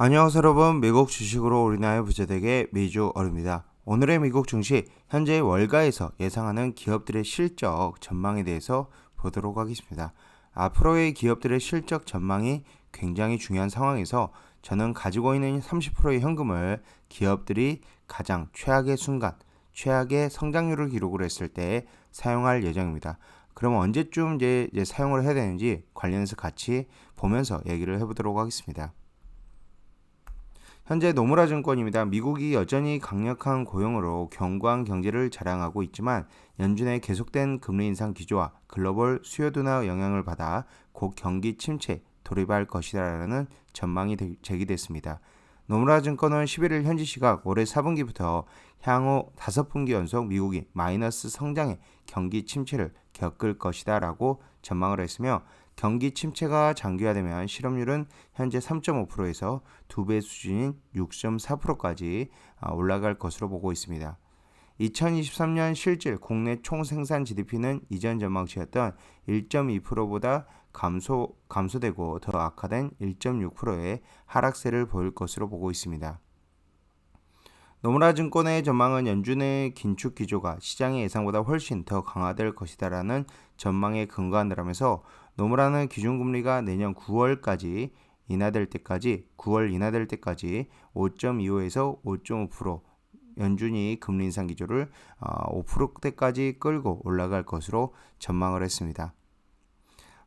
안녕하세요 여러분 미국 주식으로 우리나라의 부자되게 미주 어릅니다. 오늘의 미국 증시 현재 월가에서 예상하는 기업들의 실적 전망에 대해서 보도록 하겠습니다. 앞으로의 기업들의 실적 전망이 굉장히 중요한 상황에서 저는 가지고 있는 30%의 현금을 기업들이 가장 최악의 순간, 최악의 성장률을 기록을 했을 때 사용할 예정입니다. 그럼 언제쯤 이제, 이제 사용을 해야 되는지 관련해서 같이 보면서 얘기를 해보도록 하겠습니다. 현재 노무라 증권입니다. 미국이 여전히 강력한 고용으로 견고한 경제를 자랑하고 있지만 연준의 계속된 금리 인상 기조와 글로벌 수요 둔화 영향을 받아 곧 경기 침체 돌입할 것이라는 전망이 제기됐습니다. 노무라 증권은 11일 현지 시각 올해 4분기부터 향후 5분기 연속 미국이 마이너스 성장의 경기 침체를 겪을 것이다라고 전망을 했으며 경기 침체가 장기화되면 실업률은 현재 3.5%에서 2배 수준인 6.4%까지 아, 올라갈 것으로 보고 있습니다. 2023년 실질 국내 총생산 GDP는 이전 전망치였던 1.2%보다 감소, 감소되고 더 악화된 1.6%의 하락세를 보일 것으로 보고 있습니다. 노무라 증권의 전망은 연준의 긴축 기조가 시장의 예상보다 훨씬 더 강화될 것이다라는 전망에 근거한다면서 노무라는 기준금리가 내년 9월까지 인하될 때까지 9월 인하될 때까지 5.25에서 5.5% 연준이 금리 인상 기조를 5%대까지 어, 끌고 올라갈 것으로 전망을 했습니다.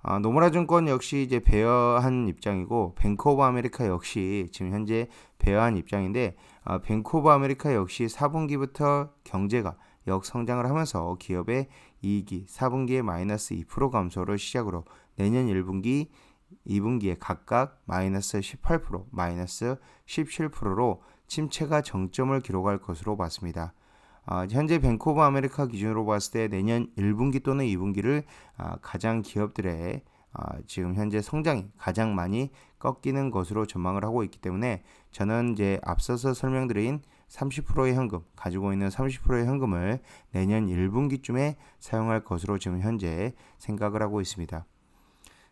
아, 노무라 증권 역시 이제 배어한 입장이고 뱅크 오브 아메리카 역시 지금 현재 배어한 입장인데 아, 뱅크 오브 아메리카 역시 4분기부터 경제가 역성장을 하면서 기업의 이익이 4분기에 마이너스 2% 감소를 시작으로 내년 1분기 2분기에 각각 마이너스 18%, 마이너스 17%로 침체가 정점을 기록할 것으로 봤습니다. 어, 현재 오브 아메리카 기준으로 봤을 때 내년 1분기 또는 2분기를 어, 가장 기업들의 어, 지금 현재 성장이 가장 많이 꺾이는 것으로 전망을 하고 있기 때문에 저는 이제 앞서서 설명드린 30%의 현금 가지고 있는 30%의 현금을 내년 1분기쯤에 사용할 것으로 지금 현재 생각을 하고 있습니다.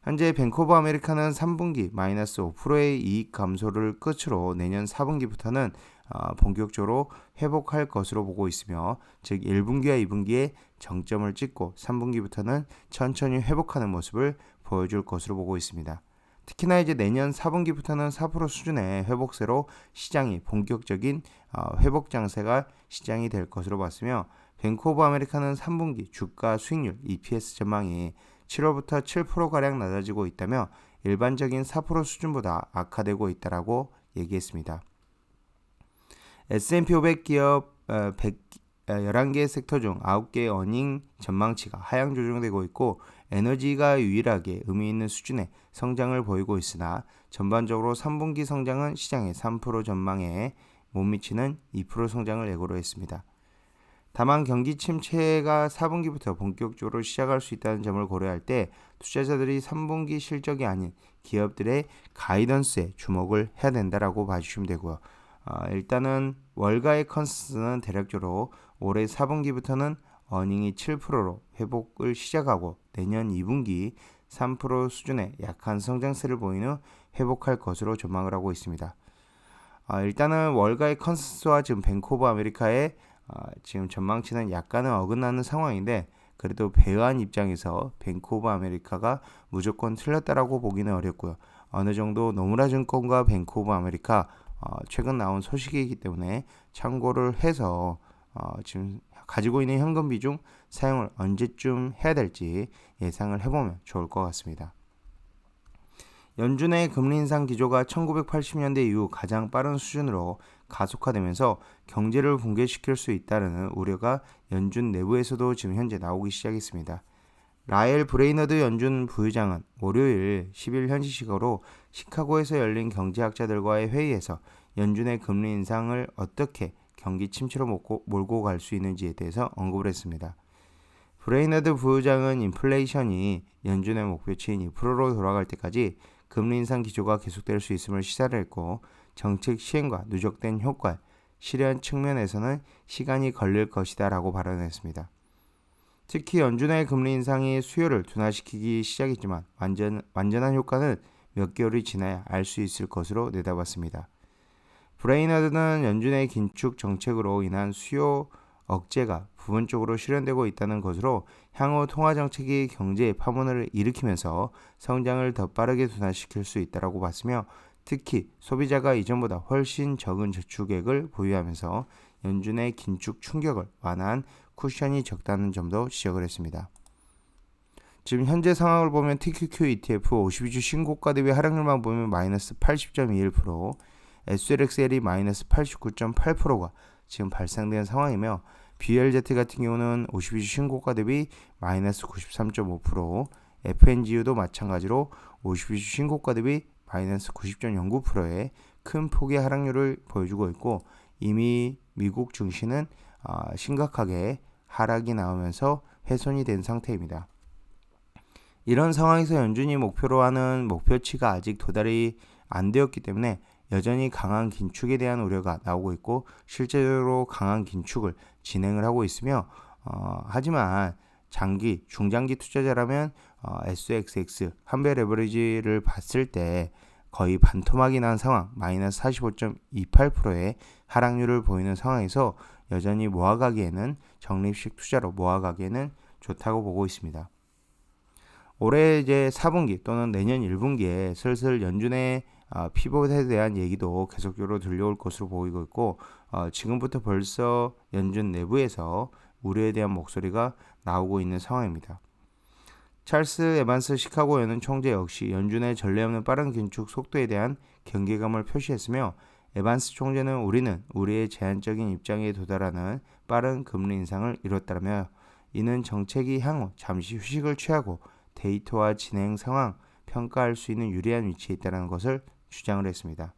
현재 오브 아메리카는 3분기 마이너스 5%의 이익 감소를 끝으로 내년 4분기부터는 어, 본격적으로 회복할 것으로 보고 있으며 즉 1분기와 2분기에 정점을 찍고 3분기부터는 천천히 회복하는 모습을 보여줄 것으로 보고 있습니다. 특히나 이제 내년 4분기부터는 4% 수준의 회복세로 시장이 본격적인 어, 회복 장세가 시장이 될 것으로 봤으며 뱅크 오브 아메리카는 3분기 주가 수익률 EPS 전망이 7월부터 7%가량 낮아지고 있다며 일반적인 4% 수준보다 악화되고 있다라고 얘기했습니다. S&P 500 기업 100, 11개 섹터 중 9개의 어닝 전망치가 하향 조정되고 있고 에너지가 유일하게 의미 있는 수준의 성장을 보이고 있으나 전반적으로 3분기 성장은 시장의 3% 전망에 못 미치는 2% 성장을 예고로 했습니다. 다만 경기 침체가 4분기부터 본격적으로 시작할 수 있다는 점을 고려할 때 투자자들이 3분기 실적이 아닌 기업들의 가이던스에 주목을 해야 된다라고 봐주시면 되고요. 어, 일단은 월가의 컨센서스는 대략적으로 올해 4분기부터는 어닝이 7%로 회복을 시작하고 내년 2분기 3% 수준의 약한 성장세를 보이는 회복할 것으로 전망을 하고 있습니다. 어, 일단은 월가의 컨센서스와 지금 오브 아메리카의 어, 지금 전망치는 약간은 어긋나는 상황인데 그래도 배우한 입장에서 오브 아메리카가 무조건 틀렸다라고 보기는 어렵고요. 어느 정도 노무라 증권과 오브 아메리카 어, 최근 나온 소식이기 때문에 참고를 해서 어, 지금 가지고 있는 현금 비중 사용을 언제쯤 해야 될지 예상을 해보면 좋을 것 같습니다. 연준의 금리 인상 기조가 1980년대 이후 가장 빠른 수준으로 가속화되면서 경제를 붕괴시킬 수 있다는 우려가 연준 내부에서도 지금 현재 나오기 시작했습니다. 라엘 브레이너드 연준 부의장은 월요일 10일 현지 시각으로 시카고에서 열린 경제학자들과의 회의에서 연준의 금리 인상을 어떻게 경기 침체로 몰고, 몰고 갈 수 있는지에 대해서 언급을 했습니다. 브레이너드 부의장은 인플레이션이 연준의 목표치인 2%로 돌아갈 때까지 금리 인상 기조가 계속될 수 있음을 시사를 했고 정책 시행과 누적된 효과, 실현 측면에서는 시간이 걸릴 것이다 라고 발언했습니다. 특히 연준의 금리 인상이 수요를 둔화시키기 시작했지만 완전, 완전한 효과는 몇 개월이 지나야 알 수 있을 것으로 내다봤습니다. 브레이너드는 연준의 긴축 정책으로 인한 수요 억제가 부분적으로 실현되고 있다는 것으로 향후 통화 정책이 경제의 파문을 일으키면서 성장을 더 빠르게 둔화시킬 수 있다고 봤으며 특히 소비자가 이전보다 훨씬 적은 저축액을 보유하면서 연준의 긴축 충격을 완화한 쿠션이 적다는 점도 지적을 했습니다. 지금 현재 상황을 보면 TQQ ETF 52주 신고가 대비 하락률만 보면 마이너스 80.21%, SLXL이 마이너스 89.8%가 지금 발생된 상황이며 BLZ 같은 경우는 52주 신고가 대비 마이너스 93.5%, FNGU도 마찬가지로 52주 신고가 대비 마이너스 90.09%의 큰 폭의 하락률을 보여주고 있고 이미 미국 증시는 어, 심각하게 하락이 나오면서 훼손이 된 상태입니다. 이런 상황에서 연준이 목표로 하는 목표치가 아직 도달이 안 되었기 때문에 여전히 강한 긴축에 대한 우려가 나오고 있고 실제로 강한 긴축을 진행을 하고 있으며 어, 하지만 장기 중장기 투자자라면 어, SXX 한배 레버리지를 봤을 때 거의 반토막이 난 상황 마이너스 45.28%의 하락률을 보이는 상황에서 여전히 모아가기에는 적립식 투자로 모아가기에는 좋다고 보고 있습니다. 올해 이제 4분기 또는 내년 1분기에 슬슬 연준의 어, 피벗에 대한 얘기도 계속적으로 들려올 것으로 보이고 있고 어, 지금부터 벌써 연준 내부에서 우려에 대한 목소리가 나오고 있는 상황입니다. 찰스 에반스 시카고 연은 총재 역시 연준의 전례 없는 빠른 긴축 속도에 대한 경계감을 표시했으며 에반스 총재는 우리는 우리의 제한적인 입장에 도달하는 빠른 금리 인상을 이뤘다며 이는 정책이 향후 잠시 휴식을 취하고 데이터와 진행 상황 평가할 수 있는 유리한 위치에 있다는 것을 주장을 했습니다.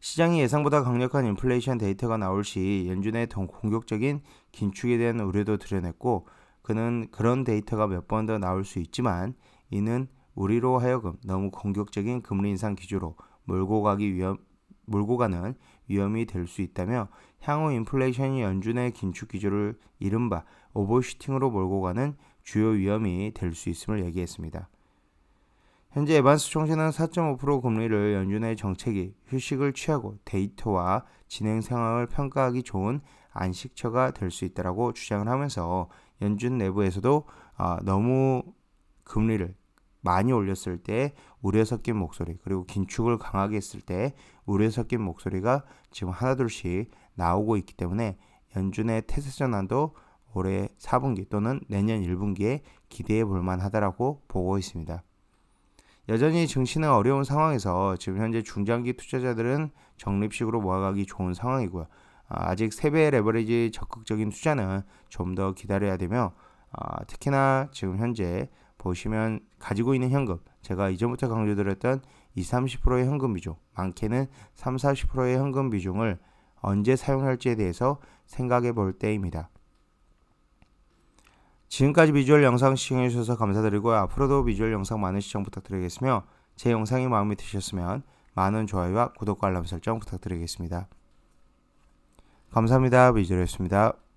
시장이 예상보다 강력한 인플레이션 데이터가 나올 시 연준의 더 공격적인 긴축에 대한 우려도 드러냈고 그는 그런 데이터가 몇 번 더 나올 수 있지만 이는 우리로 하여금 너무 공격적인 금리 인상 기조로 몰고 가기 위험 몰고 가는 위험이 될 수 있다며 향후 인플레이션이 연준의 긴축 기조를 이른바 오버슈팅으로 몰고 가는 주요 위험이 될 수 있음을 얘기했습니다. 현재 에반스 총재는 4.5% 금리를 연준의 정책이 휴식을 취하고 데이터와 진행 상황을 평가하기 좋은 안식처가 될 수 있다라고 주장을 하면서 연준 내부에서도 아, 너무 금리를 많이 올렸을 때 우려 섞인 목소리 그리고 긴축을 강하게 했을 때 우려 섞인 목소리가 지금 하나둘씩 나오고 있기 때문에 연준의 태세 전환도 올해 4분기 또는 내년 1분기에 기대해 볼 만하다라고 보고 있습니다. 여전히 증시는 어려운 상황에서 지금 현재 중장기 투자자들은 적립식으로 모아가기 좋은 상황이고요. 아, 아직 세배 레버리지 적극적인 투자는 좀 더 기다려야 되며 아, 특히나 지금 현재 보시면 가지고 있는 현금 제가 이전부터 강조드렸던 20, 30%의 현금 비중 많게는 3, 40%의 현금 비중을 언제 사용할지에 대해서 생각해 볼 때입니다. 지금까지 비주얼 영상 시청해 주셔서 감사드리고 앞으로도 비주얼 영상 많은 시청 부탁드리겠으며 제 영상이 마음에 드셨으면 많은 좋아요와 구독과 알람 설정 부탁드리겠습니다. 감사합니다. 비주얼이었습니다.